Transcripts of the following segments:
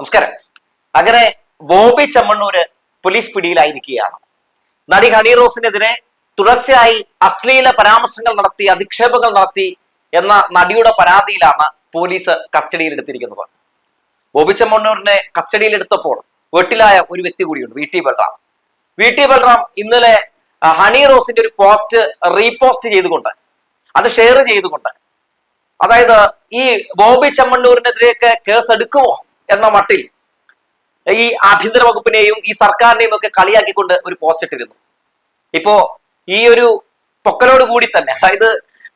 നമസ്കാരം. അങ്ങനെ ബോബി ചമ്മണ്ണൂര് പോലീസ് പിടിയിലായിരിക്കുകയാണ് നടി ഹണി റോസിനെതിരെ തുടർച്ചയായി അശ്ലീല പരാമർശങ്ങൾ നടത്തി അധിക്ഷേപങ്ങൾ നടത്തി എന്ന നടിയുടെ പരാതിയിലാണ് പോലീസ് കസ്റ്റഡിയിൽ എടുത്തിരിക്കുന്നത് ബോബി ചമ്മണ്ണൂരിനെ കസ്റ്റഡിയിൽ എടുത്തപ്പോൾ വെട്ടിലായ ഒരു വ്യക്തി കൂടിയുണ്ട് V T Balram. V T Balram ഇന്നലെ ഹണി റോസിന്റെ ഒരു പോസ്റ്റ് റീപോസ്റ്റ് ചെയ്തുകൊണ്ട് അത് ഷെയർ ചെയ്തുകൊണ്ട് അതായത് ഈ ബോബി ചമ്മണ്ണൂരിനെതിരെയൊക്കെ കേസ് എടുക്കുമോ എന്ന മട്ടിൽ ഈ ആഭ്യന്തര വകുപ്പിനെയും ഈ സർക്കാരിനെയും ഒക്കെ കളിയാക്കിക്കൊണ്ട് ഒരു പോസ്റ്റ് ഇട്ടിരുന്നു. ഇപ്പോ ഈ ഒരു പൊക്കലോട് കൂടി തന്നെ അതായത്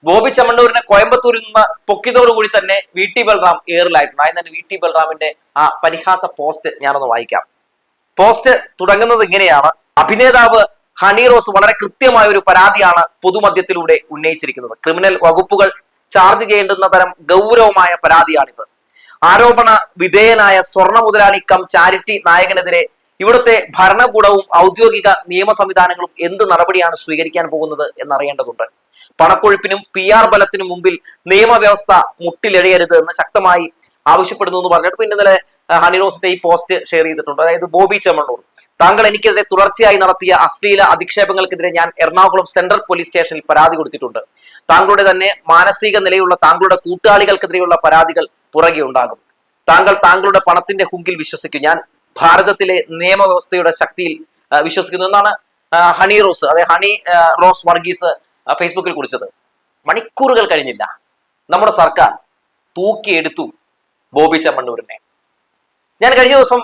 ബോബി ചമ്മണ്ണൂരിനെ കോയമ്പത്തൂരിൽ നിന്ന് പൊക്കിയതോട് കൂടി തന്നെ വി ടി ബൽറാം ഏറിലായിട്ടുണ്ട്. അതിന് തന്നെ വി ടി ബൽറാമിന്റെ ആ പരിഹാസ പോസ്റ്റ് ഞാനൊന്ന് വായിക്കാം. പോസ്റ്റ് തുടങ്ങുന്നത് ഇങ്ങനെയാണ്. അഭിനേതാവ് ഹണി റോസ് വളരെ കൃത്യമായ ഒരു പരാതിയാണ് പൊതുമധ്യത്തിലൂടെ ഉന്നയിച്ചിരിക്കുന്നത്. ക്രിമിനൽ വകുപ്പുകൾ ചാർജ് ചെയ്യേണ്ടുന്ന തരം ഗൗരവമായ പരാതിയാണിത്. ആരോപണ വിധേയനായ സ്വർണ മുതലാളി കം ചാരിറ്റി നായകനെതിരെ ഇവിടുത്തെ ഭരണകൂടവും ഔദ്യോഗിക നിയമ സംവിധാനങ്ങളും എന്ത് നടപടിയാണ് സ്വീകരിക്കാൻ പോകുന്നത് എന്നറിയേണ്ടതുണ്ട്. പണക്കൊഴുപ്പിനും പി ആർ ബലത്തിനും മുമ്പിൽ നിയമവ്യവസ്ഥ മുട്ടിലെഴയരുത് എന്ന് ശക്തമായി ആവശ്യപ്പെടുന്നു എന്ന് പറഞ്ഞിട്ട് പിന്നെ ഇന്നലെ ഹണിറോസിന്റെ ഹണി റോസിന്റെ ഈ പോസ്റ്റ് ഷെയർ ചെയ്തിട്ടുണ്ട്. അതായത് ബോബി ചെമ്മണ്ണൂർ. താങ്കൾ എനിക്കെതിരെ തുടർച്ചയായി നടത്തിയ അശ്ലീല അധിക്ഷേപങ്ങൾക്കെതിരെ ഞാൻ എറണാകുളം സെൻട്രൽ പോലീസ് സ്റ്റേഷനിൽ പരാതി കൊടുത്തിട്ടുണ്ട്. താങ്കളുടെ തന്നെ മാനസിക നിലയുള്ള താങ്കളുടെ കൂട്ടാളികൾക്കെതിരെയുള്ള പരാതികൾ പുറകെ ഉണ്ടാകും. താങ്കൾ താങ്കളുടെ പണത്തിന്റെ ഹുങ്കിൽ വിശ്വസിക്കും. ഞാൻ ഭാരതത്തിലെ നിയമവ്യവസ്ഥയുടെ ശക്തിയിൽ വിശ്വസിക്കുന്നു. എന്നാണ് ഹണി റോസ് അതെ ഹണി റോസ് വർഗീസ് ഫേസ്ബുക്കിൽ കുറിച്ചത്. മണിക്കൂറുകൾ കഴിഞ്ഞില്ല. നമ്മുടെ സർക്കാർ തൂക്കിയെടുത്തു ബോബി ചെമ്മണ്ണൂരിനെ ഞാൻ കഴിഞ്ഞ ദിവസം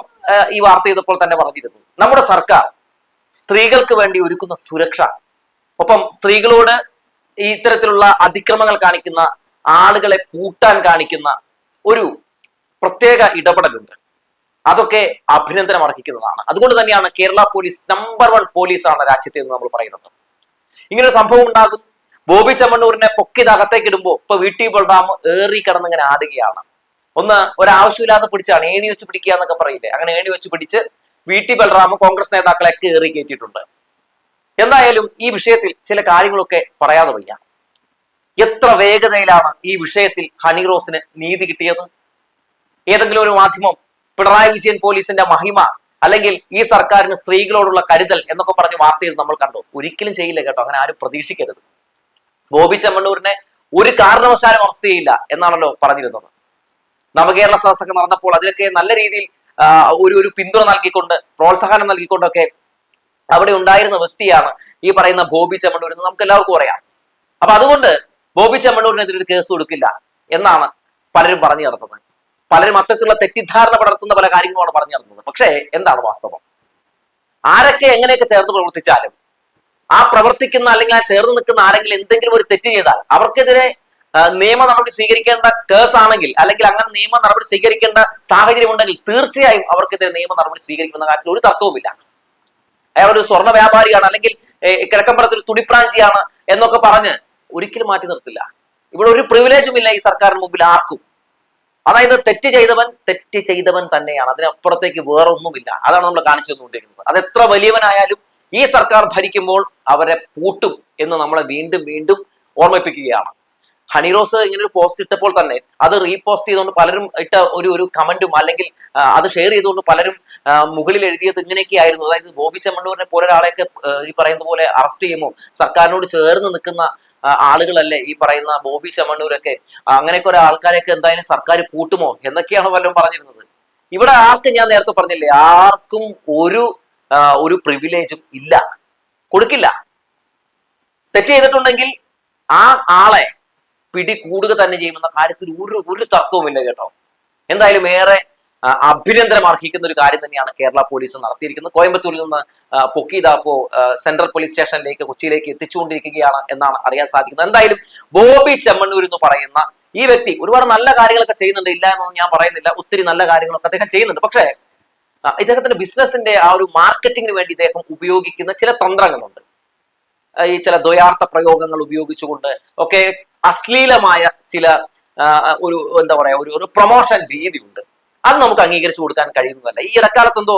ഈ വാർത്ത ചെയ്തപ്പോൾ തന്നെ പറഞ്ഞിരുന്നു. നമ്മുടെ സർക്കാർ സ്ത്രീകൾക്ക് വേണ്ടി ഒരുക്കുന്ന സുരക്ഷ ഒപ്പം സ്ത്രീകളോട് ഇത്തരത്തിലുള്ള അതിക്രമങ്ങൾ കാണിക്കുന്ന ആളുകളെ പൂട്ടാൻ കാണിക്കുന്ന ഒരു പ്രത്യേക ഇടപെടലുണ്ട്. അതൊക്കെ അഭിനന്ദനം അർഹിക്കുന്നതാണ്. അതുകൊണ്ട് തന്നെയാണ് കേരള പോലീസ് നമ്പർ വൺ പോലീസാണ് രാജ്യത്തെ എന്ന് നമ്മൾ പറയുന്നത്. ഇങ്ങനെ ഒരു സംഭവം ഉണ്ടാകും. ബോബി ചമ്മണ്ണൂരിനെ പൊക്കി അകത്തേക്ക് ഇടുമ്പോ ഇപ്പൊ വീട്ടിൽ ബൽറാം ഏറി കിടന്ന് ഇങ്ങനെ ആടുകയാണ്. ഒന്ന് ഒരാവശ്യമില്ലാതെ പിടിച്ചാണ്. ഏണി വെച്ച് പിടിക്കുക എന്നൊക്കെ പറയില്ലേ? അങ്ങനെ ഏണി വെച്ച് പിടിച്ച് വീട്ടി ബൽറാം കോൺഗ്രസ് നേതാക്കളെ ഏറി കയറ്റിയിട്ടുണ്ട്. എന്തായാലും ഈ വിഷയത്തിൽ ചില കാര്യങ്ങളൊക്കെ പറയാതെ വയ്യ. എത്ര വേഗതയിലാണ് ഈ വിഷയത്തിൽ ഹണി റോസിന് നീതി കിട്ടിയത്? ഏതെങ്കിലും ഒരു മാധ്യമം പിണറായി വിജയൻ പോലീസിന്റെ മഹിമ അല്ലെങ്കിൽ ഈ സർക്കാരിന് സ്ത്രീകളോടുള്ള കരുതൽ എന്നൊക്കെ പറഞ്ഞ് വാർത്ത ചെയ്ത് നമ്മൾ കണ്ടു. ഒരിക്കലും ചെയ്യില്ല കേട്ടോ അങ്ങനെ ആരും പ്രതീക്ഷിക്കരുത്. ബോബി ചെമ്മണ്ണൂരിനെ ഒരു കാരണവശാലും അറസ്റ്റ് ചെയ്യില്ല എന്നാണല്ലോ പറഞ്ഞിരുന്നത്. നവകേരള സദസ്സൊക്കെ നടന്നപ്പോൾ അതിലൊക്കെ നല്ല രീതിയിൽ ഒരു ഒരു പിന്തുണ നൽകിക്കൊണ്ട് പ്രോത്സാഹനം നൽകിക്കൊണ്ടൊക്കെ അവിടെ ഉണ്ടായിരുന്ന വ്യക്തിയാണ് ഈ പറയുന്ന ബോബി ചെമ്മണ്ണൂർ എന്ന് നമുക്ക് എല്ലാവർക്കും അറിയാം. അപ്പൊ അതുകൊണ്ട് ബോബി ചെമ്മണ്ണൂരിനെതിരെ കേസ് കൊടുക്കില്ല എന്നാണ് പലരും പറഞ്ഞു നടത്തുന്നത് പലരും അത്തരത്തിലുള്ള തെറ്റിദ്ധാരണ പടർത്തുന്ന പല കാര്യങ്ങളുമാണ് പറഞ്ഞു നടത്തുന്നത് പക്ഷേ എന്താണ് വാസ്തവം? ആരൊക്കെ എങ്ങനെയൊക്കെ ചേർന്ന് പ്രവർത്തിച്ചാലും ആ പ്രവർത്തിക്കുന്ന അല്ലെങ്കിൽ ആ ചേർന്ന് നിൽക്കുന്ന ആരെങ്കിലും എന്തെങ്കിലും ഒരു തെറ്റ് ചെയ്താൽ അവർക്കെതിരെ നിയമ നടപടി സ്വീകരിക്കേണ്ട കേസ് ആണെങ്കിൽ അല്ലെങ്കിൽ അങ്ങനെ നിയമ നടപടി സ്വീകരിക്കേണ്ട സാഹചര്യം ഉണ്ടെങ്കിൽ തീർച്ചയായും അവർക്കെതിരെ നിയമ നടപടി സ്വീകരിക്കുന്ന കാര്യത്തിൽ ഒരു തർക്കവുമില്ല അയാൾ ഒരു സ്വർണ വ്യാപാരിയാണ് അല്ലെങ്കിൽ കിഴക്കമ്പലത്ത് ഒരു തുണിപ്രാഞ്ചിയാണ് എന്നൊക്കെ പറഞ്ഞ് ഒരിക്കലും മാറ്റി നിർത്തില്ല. ഇവിടെ ഒരു പ്രിവിലേജും ഇല്ല ഈ സർക്കാരിന് മുമ്പിൽ ആർക്കും. അതായത് തെറ്റ് ചെയ്തവൻ തെറ്റ് ചെയ്തവൻ തന്നെയാണ്. അതിനപ്പുറത്തേക്ക് വേറൊന്നുമില്ല. അതാണ് നമ്മൾ കാണിച്ചു തന്നുകൊണ്ടിരിക്കുന്നത്. അത് എത്ര വലിയവനായാലും ഈ സർക്കാർ ഭരിക്കുമ്പോൾ അവരെ പൂട്ടും എന്ന് നമ്മളെ വീണ്ടും വീണ്ടും ഓർമ്മിപ്പിക്കുകയാണ്. ഹണിറോസ് ഇങ്ങനെ ഒരു പോസ്റ്റ് ഇട്ടപ്പോൾ തന്നെ അത് റീപോസ്റ്റ് ചെയ്തുകൊണ്ട് പലരും ഇട്ട ഒരു ഒരു കമന്റും അല്ലെങ്കിൽ അത് ഷെയർ ചെയ്തുകൊണ്ട് പലരും മുകളിൽ എഴുതിയത് ഇങ്ങനെയൊക്കെ ആയിരുന്നു. അതായത് ഗോപിച്ചമ്മണ്ണൂരിനെ ചെമ്മണ്ണൂരിനെ പോലെ ഒരാളെയൊക്കെ ഈ പറയുന്ന പോലെ അറസ്റ്റ് ചെയ്യുമോ സർക്കാരിനോട് ചേർന്ന് നിൽക്കുന്ന ആളുകളല്ലേ ഈ പറയുന്ന ബോബി ചമണ്ണൂരൊക്കെ അങ്ങനെയൊക്കെ ഒരു ആൾക്കാരെയൊക്കെ എന്തായാലും സർക്കാർ കൂട്ടുമോ? എന്നൊക്കെയാണ് വല്ലതും പറഞ്ഞിരുന്നത്. ഇവിടെ ആർക്കും ഞാൻ നേരത്തെ പറഞ്ഞില്ലേ ആർക്കും ഒരു ഒരു പ്രിവിലേജും ഇല്ല. കൊടുക്കില്ല. തെറ്റ് ചെയ്തിട്ടുണ്ടെങ്കിൽ ആ ആളെ പിടി കൂടുക തന്നെ ചെയ്യുമെന്ന കാര്യത്തിൽ ഒരു ഒരു തർക്കവുമില്ല കേട്ടോ. എന്തായാലും ഏറെ അഭിനന്ദനം അർഹിക്കുന്ന ഒരു കാര്യം തന്നെയാണ് കേരള പോലീസ് നടത്തിയിരിക്കുന്നത്. കോയമ്പത്തൂരിൽ നിന്ന് ആ, പൊക്കിയതാപ്പോ സെൻട്രൽ പോലീസ് സ്റ്റേഷനിലേക്ക് കൊച്ചിയിലേക്ക് എത്തിച്ചുകൊണ്ടിരിക്കുകയാണ് എന്നാണ് അറിയാൻ സാധിക്കുന്നത്. എന്തായാലും ബോബി ചെമ്മണ്ണൂർ എന്ന് പറയുന്ന ഈ വ്യക്തി ഒരുപാട് നല്ല കാര്യങ്ങളൊക്കെ ചെയ്യുന്നുണ്ട്. ഇല്ല എന്നൊന്നും ഞാൻ പറയുന്നില്ല. ഒത്തിരി നല്ല കാര്യങ്ങളൊക്കെ അദ്ദേഹം ചെയ്യുന്നുണ്ട്. പക്ഷേ ഇദ്ദേഹത്തിന്റെ ബിസിനസിന്റെ ആ ഒരു മാർക്കറ്റിംഗിന് വേണ്ടി ഇദ്ദേഹം ഉപയോഗിക്കുന്ന ചില തന്ത്രങ്ങളുണ്ട്. ഈ ചില ദ്വയാർത്ഥ പ്രയോഗങ്ങൾ ഉപയോഗിച്ചുകൊണ്ട് ഒക്കെ അശ്ലീലമായ ചില ഒരു എന്താ പറയാ ഒരു ഒരു പ്രൊമോഷൻ രീതിയുണ്ട്. അത് നമുക്ക് അംഗീകരിച്ചു കൊടുക്കാൻ കഴിയുന്നതല്ല. ഈ ഇടക്കാലത്ത് എന്തോ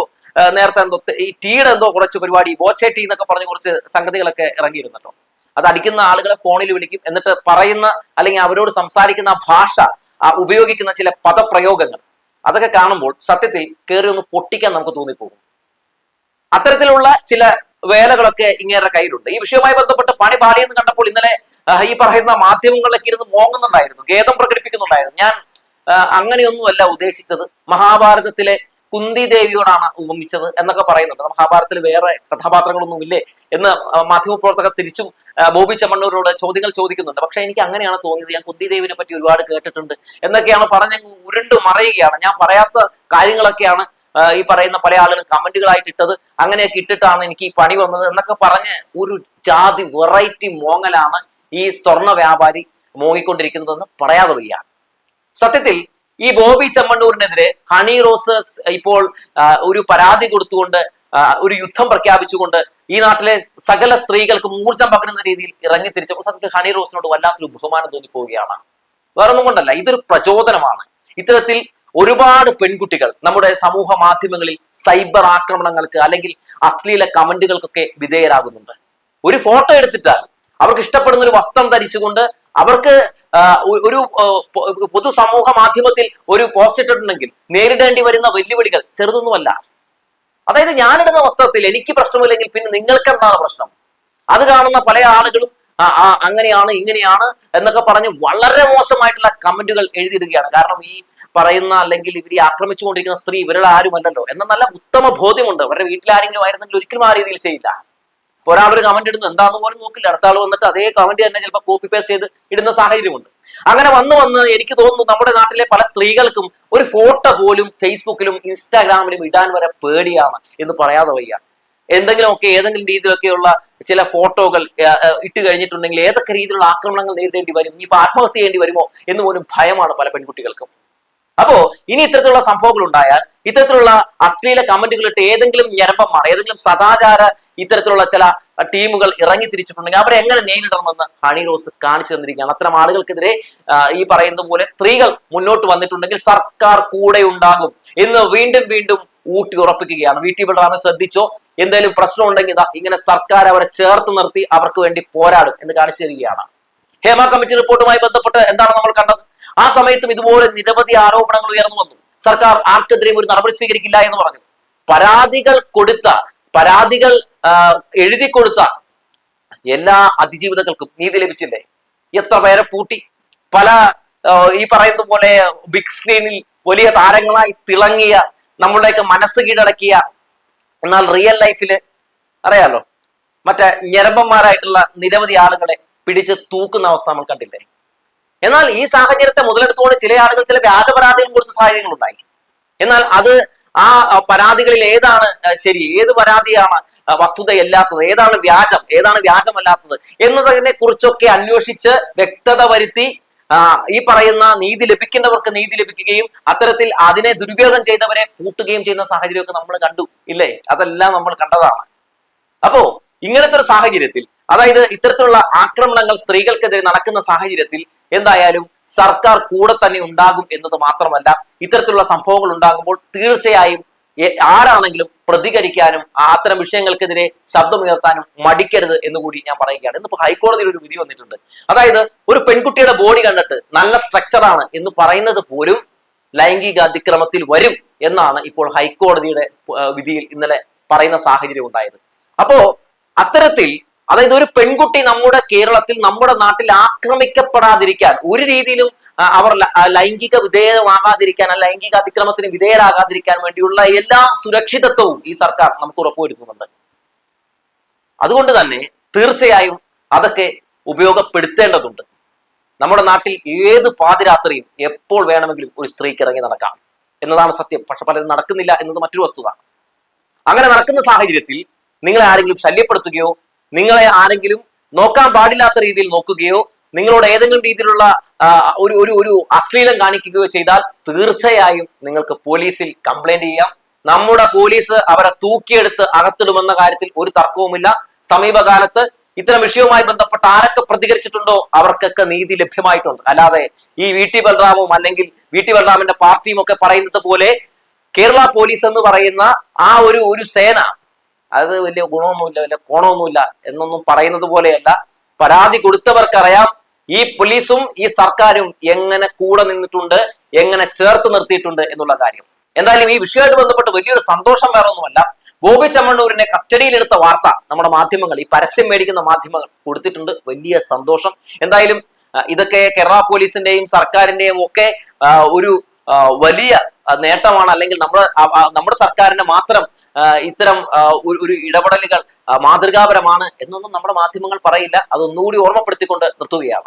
നേരത്തെ എന്തോ ഈ ടീയുടെ എന്തോ കുറച്ച് പരിപാടി ബോച്ചെ ടീ എന്നൊക്കെ പറഞ്ഞ് കുറച്ച് സംഗതികളൊക്കെ ഇറങ്ങിയിരുന്നല്ലോ. അത് അടിക്കുന്ന ആളുകളെ ഫോണിൽ വിളിക്കും എന്നിട്ട് പറയുന്ന അല്ലെങ്കിൽ അവരോട് സംസാരിക്കുന്ന ഭാഷ ഉപയോഗിക്കുന്ന ചില പദപ്രയോഗങ്ങൾ അതൊക്കെ കാണുമ്പോൾ സത്യത്തിൽ കയറി ഒന്ന് പൊട്ടിക്കാൻ നമുക്ക് തോന്നിപ്പോകും. അത്തരത്തിലുള്ള ചില വേലകളൊക്കെ ഇങ്ങേറെ കയ്യിലുണ്ട്. ഈ വിഷയവുമായി ബന്ധപ്പെട്ട് പണി പാടിയെന്ന് കണ്ടപ്പോൾ ഇന്നലെ ഈ പറയുന്ന മാധ്യമങ്ങളിലൊക്കെ ഇരുന്ന് മോങ്ങുന്നുണ്ടായിരുന്നു ഖേദം പ്രകടിപ്പിക്കുന്നുണ്ടായിരുന്നു. ഞാൻ അങ്ങനെയൊന്നുമല്ല ഉദ്ദേശിച്ചത്. മഹാഭാരതത്തിലെ കുന്തി ദേവിയോടാണ് ഉപമിച്ചത് എന്നൊക്കെ പറയുന്നുണ്ട്. മഹാഭാരതത്തിൽ വേറെ കഥാപാത്രങ്ങളൊന്നുമില്ലേ എന്ന് മാധ്യമപ്രവർത്തകർ തിരിച്ചും ബോബി ചെമ്മണ്ണൂരോട് ചോദ്യങ്ങൾ ചോദിക്കുന്നുണ്ട്. പക്ഷെ എനിക്ക് അങ്ങനെയാണ് തോന്നിയത്. ഞാൻ കുന്തി ദേവിനെ പറ്റി ഒരുപാട് കേട്ടിട്ടുണ്ട് എന്നൊക്കെയാണ് പറഞ്ഞ ഉരുണ്ട് മറയുകയാണ്. ഞാൻ പറയാത്ത കാര്യങ്ങളൊക്കെയാണ് ഈ പറയുന്ന പല ആളുകളും കമന്റുകളായിട്ട് ഇട്ടത്. അങ്ങനെയൊക്കെ ഇട്ടിട്ടാണ് എനിക്ക് ഈ പണി വന്നത് എന്നൊക്കെ പറഞ്ഞ് ഒരു ജാതി വെറൈറ്റി മോങ്ങലാണ് ഈ സ്വർണ വ്യാപാരി മോങ്ങിക്കൊണ്ടിരിക്കുന്നതെന്ന് പറയാതെ വയ്യ. സത്യത്തിൽ ഈ ബോബി ചെമ്മണ്ണൂരിനെതിരെ ഹണി റോസ് ഇപ്പോൾ ഒരു പരാതി കൊടുത്തുകൊണ്ട് ഒരു യുദ്ധം പ്രഖ്യാപിച്ചുകൊണ്ട് ഈ നാട്ടിലെ സകല സ്ത്രീകൾക്കും ഊർജം പകരുന്ന രീതിയിൽ ഇറങ്ങി തിരിച്ചപ്പോൾ സത്യത്തിൽ ഹണി റോസിനോട് വല്ലാത്തൊരു ബഹുമാനം തോന്നിപ്പോവുകയാണ്. വേറൊന്നും കൊണ്ടല്ല ഇതൊരു പ്രചോദനമാണ്. ഇത്തരത്തിൽ ഒരുപാട് പെൺകുട്ടികൾ നമ്മുടെ സമൂഹ മാധ്യമങ്ങളിൽ സൈബർ ആക്രമണങ്ങൾക്ക് അല്ലെങ്കിൽ അശ്ലീല കമന്റുകൾക്കൊക്കെ വിധേയരാകുന്നുണ്ട്. ഒരു ഫോട്ടോ എടുത്തിട്ടാൽ അവർക്ക് ഇഷ്ടപ്പെടുന്ന ഒരു വസ്ത്രം ധരിച്ചുകൊണ്ട് അവർക്ക് ഒരു പൊതുസമൂഹ പൊതു സമൂഹ മാധ്യമത്തിൽ ഒരു പോസ്റ്റ് ഇട്ടിട്ടുണ്ടെങ്കിൽ നേരിടേണ്ടി വരുന്ന വെല്ലുവിളികൾ ചെറുതൊന്നുമല്ല. അതായത് ഞാനിടുന്ന വസ്ത്രത്തിൽ എനിക്ക് പ്രശ്നമില്ലെങ്കിൽ പിന്നെ നിങ്ങൾക്ക് എന്താണ് പ്രശ്നം? അത് കാണുന്ന പല ആളുകളും അങ്ങനെയാണ് ഇങ്ങനെയാണ് എന്നൊക്കെ പറഞ്ഞ് വളരെ മോശമായിട്ടുള്ള കമന്റുകൾ എഴുതിയിടുകയാണ്. കാരണം ഈ പറയുന്ന അല്ലെങ്കിൽ ഇവരെ ആക്രമിച്ചുകൊണ്ടിരിക്കുന്ന സ്ത്രീ ഇവരുടെ ആരുമല്ലല്ലോ. എന്ന നല്ല ഉത്തമ ബോധ്യമുണ്ട്. അവരുടെ വീട്ടിലാരെങ്കിലും ആയിരുന്നെങ്കിൽ ഒരിക്കലും ആ രീതിയിൽ ചെയ്യില്ല. ഒരാളൊരു കമന്റ് ഇടുന്നു എന്താന്ന് പോലും നോക്കില്ല. അടുത്ത ആൾ വന്നിട്ട് അതേ കമന്റ് തന്നെ ചിലപ്പോൾ കോപ്പി പേസ്റ്റ് ചെയ്ത് ഇടുന്ന സാഹചര്യമുണ്ട്. അങ്ങനെ വന്നു വന്ന് എനിക്ക് തോന്നുന്നു നമ്മുടെ നാട്ടിലെ പല സ്ത്രീകൾക്കും ഒരു ഫോട്ടോ പോലും ഫേസ്ബുക്കിലും ഇൻസ്റ്റാഗ്രാമിലും ഇടാൻ വരെ പേടിയാണ് എന്ന് പറയാതെ വയ്യ. എന്തെങ്കിലുമൊക്കെ ഏതെങ്കിലും രീതിയിലൊക്കെയുള്ള ചില ഫോട്ടോകൾ ഇട്ട് കഴിഞ്ഞിട്ടുണ്ടെങ്കിൽ ഏതൊക്കെ രീതിയിലുള്ള ആക്രമണങ്ങൾ നേരിടേണ്ടി വരും? ഇനിയിപ്പോൾ ആത്മഹത്യ ചെയ്യേണ്ടി വരുമോ എന്ന് പോലും ഭയമാണ് പല പെൺകുട്ടികൾക്കും. അപ്പോ ഇനി ഇത്തരത്തിലുള്ള സംഭവങ്ങൾ ഉണ്ടായാൽ ഇത്തരത്തിലുള്ള അശ്ലീല കമന്റുകൾ ഇട്ട് ഏതെങ്കിലും ഞരമ്പന്മാർ ഏതെങ്കിലും സദാചാര ഇത്തരത്തിലുള്ള ചില ടീമുകൾ ഇറങ്ങി തിരിച്ചിട്ടുണ്ടെങ്കിൽ അവരെ എങ്ങനെ നേരിടണമെന്ന് ഹണി റോസ് കാണിച്ചു തന്നിരിക്കുകയാണ്. അത്തരം ആളുകൾക്കെതിരെ ഈ പറയുന്ന പോലെ സ്ത്രീകൾ മുന്നോട്ട് വന്നിട്ടുണ്ടെങ്കിൽ സർക്കാർ കൂടെ ഉണ്ടാകും എന്ന് വീണ്ടും വീണ്ടും ഊട്ടി ഉറപ്പിക്കുകയാണ്. വി ടി ബലറാമൻ ശ്രദ്ധിച്ചോ? എന്തെങ്കിലും പ്രശ്നം ഉണ്ടെങ്കിൽ ഇങ്ങനെ സർക്കാർ അവരെ ചേർത്ത് നിർത്തി അവർക്ക് വേണ്ടി പോരാടും എന്ന് കാണിച്ചു തരികയാണ്. ഹേമ കമ്മിറ്റി റിപ്പോർട്ടുമായി ബന്ധപ്പെട്ട് എന്താണ് നമ്മൾ കണ്ടത്? ആ സമയത്തും ഇതുപോലെ നിരവധി ആരോപണങ്ങൾ ഉയർന്നു വന്നു. സർക്കാർ ആർക്കെതിരെയും ഒരു നടപടി സ്വീകരിക്കില്ല എന്ന് പറഞ്ഞു. പരാതികൾ കൊടുത്ത പരാതികൾ എഴുതി കൊടുത്ത എല്ലാ അതിജീവിതങ്ങൾക്കും നീതി ലഭിച്ചില്ലേ? എത്ര പേരെ പൂട്ടി. പല ഈ പറയുന്ന പോലെ ബിഗ് സ്ക്രീനിൽ വലിയ താരങ്ങളായി തിളങ്ങിയ നമ്മളുടെയൊക്കെ മനസ്സ് കീഴടക്കിയ എന്നാൽ റിയൽ ലൈഫിൽ അറിയാലോ? മറ്റേ ഞരമ്പന്മാരായിട്ടുള്ള നിരവധി ആളുകളെ പിടിച്ച് തൂക്കുന്ന അവസ്ഥ നമ്മൾ കണ്ടില്ലേ? എന്നാൽ ഈ സാഹചര്യത്തെ മുതലെടുത്തുകൊണ്ട് ചില ആളുകൾ ചില വ്യാജപരാധികൾ കൊടുത്ത സാഹചര്യങ്ങൾ ഉണ്ടായി. എന്നാൽ അത് ആ പരാതികളിൽ ഏതാണ് ശരി ഏത് പരാതിയാണ് വസ്തുതയല്ലാത്തത് ഏതാണ് വ്യാജം ഏതാണ് വ്യാജമല്ലാത്തത് എന്നതിനെ കുറിച്ചൊക്കെ അന്വേഷിച്ച് വ്യക്തത വരുത്തി ഈ പറയുന്ന നീതി ലഭിക്കുന്നവർക്ക് നീതി ലഭിക്കുകയും അത്തരത്തിൽ അതിനെ ദുരുപയോഗം ചെയ്തവരെ പൂട്ടുകയും ചെയ്യുന്ന സാഹചര്യമൊക്കെ നമ്മൾ കണ്ടു ഇല്ലേ? അതെല്ലാം നമ്മൾ കണ്ടതാണ്. അപ്പോ ഇങ്ങനത്തെ ഒരു സാഹചര്യത്തിൽ അതായത് ഇത്തരത്തിലുള്ള ആക്രമണങ്ങൾ സ്ത്രീകൾക്കെതിരെ നടക്കുന്ന സാഹചര്യത്തിൽ എന്തായാലും സർക്കാർ കൂടെ തന്നെ ഉണ്ടാകും എന്നത് മാത്രമല്ല ഇത്തരത്തിലുള്ള സംഭവങ്ങൾ ഉണ്ടാകുമ്പോൾ തീർച്ചയായും ആരാണെങ്കിലും പ്രതികരിക്കാനും അത്തരം വിഷയങ്ങൾക്കെതിരെ ശബ്ദമുയർത്താനും മടിക്കരുത് എന്ന് കൂടി ഞാൻ പറയുകയാണ്. ഇന്നിപ്പോ ഹൈക്കോടതിയിൽ ഒരു വിധി വന്നിട്ടുണ്ട്. അതായത് ഒരു പെൺകുട്ടിയുടെ ബോഡി കണ്ടിട്ട് നല്ല സ്ട്രക്ചറാണ് എന്ന് പറയുന്നത് പോലും ലൈംഗിക അതിക്രമത്തിൽ വരും എന്നാണ് ഇപ്പോൾ ഹൈക്കോടതിയുടെ വിധിയിൽ ഇന്നലെ പറയുന്ന സാഹചര്യം ഉണ്ടായത്. അപ്പോ അത്തരത്തിൽ അതായത് ഒരു പെൺകുട്ടി നമ്മുടെ കേരളത്തിൽ നമ്മുടെ നാട്ടിൽ ആക്രമിക്കപ്പെടാതിരിക്കാൻ ഒരു രീതിയിലും അവർ ലൈംഗിക വിധേയമാകാതിരിക്കാൻ ലൈംഗിക അതിക്രമത്തിന് വിധേയരാകാതിരിക്കാൻ വേണ്ടിയുള്ള എല്ലാ സുരക്ഷിതത്വവും ഈ സർക്കാർ നമുക്ക് ഉറപ്പുവരുത്തുന്നുണ്ട്. അതുകൊണ്ട് തന്നെ തീർച്ചയായും അതൊക്കെ ഉപയോഗപ്പെടുത്തേണ്ടതുണ്ട്. നമ്മുടെ നാട്ടിൽ ഏത് പാതിരാത്രിയും എപ്പോൾ വേണമെങ്കിലും ഒരു സ്ത്രീക്ക് ഇറങ്ങി നടക്കാം എന്നതാണ് സത്യം. പക്ഷെ പലരും നടക്കുന്നില്ല എന്നത് മറ്റൊരു വസ്തുത. അങ്ങനെ നടക്കുന്ന സാഹചര്യത്തിൽ നിങ്ങളെ ആരെങ്കിലും ശല്യപ്പെടുത്തുകയോ നിങ്ങളെ ആരെങ്കിലും നോക്കാൻ പാടില്ലാത്ത രീതിയിൽ നോക്കുകയോ നിങ്ങളോട് ഏതെങ്കിലും രീതിയിലുള്ള ഒരു ഒരു ഒരു അശ്ലീലം കാണിക്കുകയോ ചെയ്താൽ തീർച്ചയായും നിങ്ങൾക്ക് പോലീസിൽ കംപ്ലൈന്റ് ചെയ്യാം. നമ്മുടെ പോലീസ് അവരെ തൂക്കിയെടുത്ത് അകത്തിടുമെന്ന കാര്യത്തിൽ ഒരു തർക്കവുമില്ല. സമീപകാലത്ത് ഇത്തരം വിഷയവുമായി ബന്ധപ്പെട്ട് ആരൊക്കെ പ്രതികരിച്ചിട്ടുണ്ടോ അവർക്കൊക്കെ നീതി ലഭ്യമായിട്ടുണ്ട്. അല്ലാതെ ഈ വി ടി ബൽറാമും അല്ലെങ്കിൽ വി ടി ബൽറാമിന്റെ പാർട്ടിയും ഒക്കെ പറയുന്നത് പോലെ കേരള പോലീസ് എന്ന് പറയുന്ന ആ ഒരു ഒരു സേന അത് വലിയ ഗുണമൊന്നുമില്ല വലിയ കോണമൊന്നുമില്ല എന്നൊന്നും പറയുന്നത് പോലെയല്ല. പരാതി കൊടുത്തവർക്കറിയാം. ഈ പോലീസും ഈ സർക്കാരും എങ്ങനെ കൂടെ നിന്നിട്ടുണ്ട് എങ്ങനെ ചേർത്ത് നിർത്തിയിട്ടുണ്ട് എന്നുള്ള കാര്യം. എന്തായാലും ഈ വിഷയമായിട്ട് ബന്ധപ്പെട്ട് വലിയൊരു സന്തോഷം വേറെ ഒന്നുമല്ല ഗോപി ചമ്മണ്ണൂരിനെ കസ്റ്റഡിയിലെടുത്ത വാർത്ത നമ്മുടെ മാധ്യമങ്ങൾ ഈ പരസ്യം മേടിക്കുന്ന മാധ്യമങ്ങൾ കൊടുത്തിട്ടുണ്ട്. വലിയ സന്തോഷം. എന്തായാലും ഇതൊക്കെ കേരള പോലീസിന്റെയും സർക്കാരിന്റെയും ഒക്കെ ഒരു വലിയ നേട്ടമാണ്. അല്ലെങ്കിൽ നമ്മുടെ നമ്മുടെ സർക്കാരിന് മാത്രം ഇത്തരം ഒരു ഇടപെടലുകൾ മാതൃകാപരമാണ് എന്നൊന്നും നമ്മുടെ മാധ്യമങ്ങൾ പറയില്ല. അതൊന്നുകൂടി ഓർമ്മപ്പെടുത്തിക്കൊണ്ട് നിർത്തുകയാണ്.